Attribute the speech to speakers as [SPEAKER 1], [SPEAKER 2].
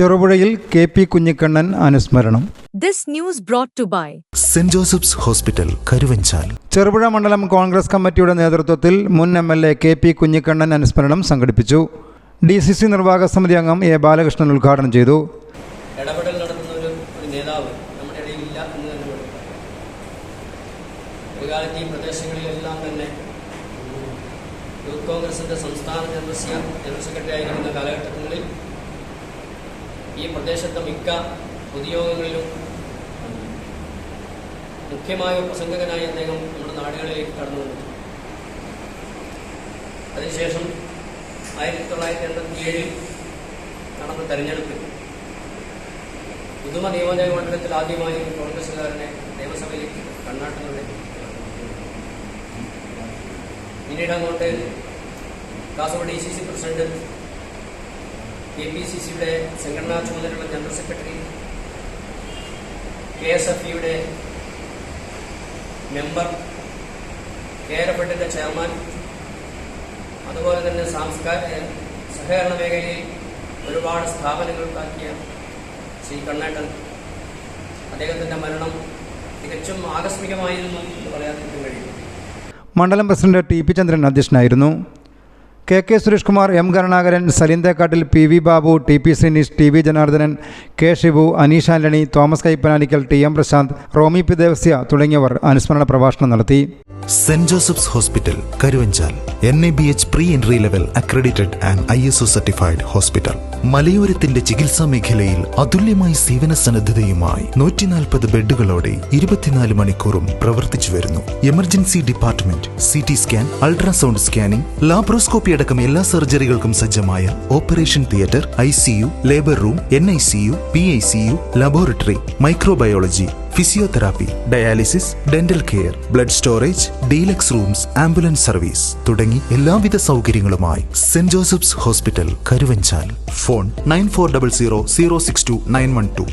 [SPEAKER 1] ചെറുപുഴയിൽ K P Kunhikannan അനുസ്മരണം.
[SPEAKER 2] This news brought to by
[SPEAKER 3] Saint Joseph's hospital Karuvanchal
[SPEAKER 1] Cherupuzha മണ്ഡലം Congress കമ്മിറ്റിയുടെ നേതൃത്വത്തിൽ മുൻ M L A K P Kunhikannan അനുസ്മരണം സംഘടിപ്പിച്ചു. ഡി സി സി നിർവാഹക സമിതി അംഗം എ ബാലകൃഷ്ണൻ ഉദ്ഘാടനം ചെയ്തു.
[SPEAKER 4] ഇടപെടൽ നടത്തുന്ന ഒരു നേതാവ് നമ്മുടെ ഇടയിൽ ഇല്ല എന്ന് തന്നെ. ഒരു കാലത്ത് ഈ പ്രദേശങ്ങളിലെല്ലാം തന്നെ യൂത്ത് കോൺഗ്രസിന്റെ സംസ്ഥാന ജനറൽ ജനറൽ സെക്രട്ടറി ആയിരിക്കുന്ന കാലഘട്ടങ്ങളിൽ ഈ പ്രദേശത്തെ മിക്ക പൊതുയോഗങ്ങളിലും മുഖ്യമായ പ്രസംഗകനായി അദ്ദേഹം നമ്മുടെ നാടുകളിലേക്ക് കടന്നു വന്നു. അതിനുശേഷം ആയിരത്തി തൊള്ളായിരത്തി എൺപത്തി ഏഴിൽ നടന്ന തെരഞ്ഞെടുപ്പിൽ പുതുമ നിയോജക മണ്ഡലത്തിൽ ആദ്യമായി കോൺഗ്രസുകാരനെ നിയമസഭയിലേക്ക് കർണാടകയുടെ പിന്നീട് അങ്ങോട്ട് Kasaragod D C C president K P C സിയുടെ സംഘടനാ ചുമതലയുള്ള general secretary K S F ഇയുടെ മെമ്പർ കെ ആർ എഫ് എഡിന്റെ ചെയർമാൻ അതുപോലെ തന്നെ സാംസ്കാരിക സഹകരണ മേഖലയിൽ ഒരുപാട് സ്ഥാപനങ്ങൾ ഉണ്ടാക്കിയ ശ്രീ കണ്ണേട്ടൻ. അദ്ദേഹത്തിന്റെ മരണം തികച്ചും ആകസ്മികമായിരുന്നു എന്ന് പറയാതിരിക്കാൻ കഴിയും.
[SPEAKER 1] മണ്ഡലം പ്രസിഡന്റ് ടി പി ചന്ദ്രൻ അധ്യക്ഷനായിരുന്നു. K K Suresh Kumar M Karunakaran Salinthekkattil P V Babu T P Sreenish T V Janardhanan K Shibu Aneesh Antony Thomas Kaippananickal T M Prasanth Romy P Devasya തുടങ്ങിയവർ അനുസ്മരണ പ്രഭാഷണം നടത്തി.
[SPEAKER 3] Saint Joseph's hospital Karuvanchal N A B H pre entry level accredited and I S O certified hospital മലയോരത്തിന്റെ ചികിത്സാ മേഖലയിൽ അതുല്യമായ സേവന സന്നദ്ധതയുമായി നൂറ്റിനാൽപ്പത് ബെഡുകളോടെ ഇരുപത്തിനാല് മണിക്കൂറും പ്രവർത്തിച്ചു വരുന്നു. Emergency department C T scan ultrasound scanning അടക്കം എല്ലാ സർജറികൾക്കും സജ്ജമായ operation theatre I C U labour room N I C U P I C U laboratory microbiology physiotherapy dialysis dental care blood storage deluxe rooms ambulance service തുടങ്ങി എല്ലാവിധ സൗകര്യങ്ങളുമായി Saint Joseph's hospital Karuvanchal. Phone nine four double zero zero six two nine one two.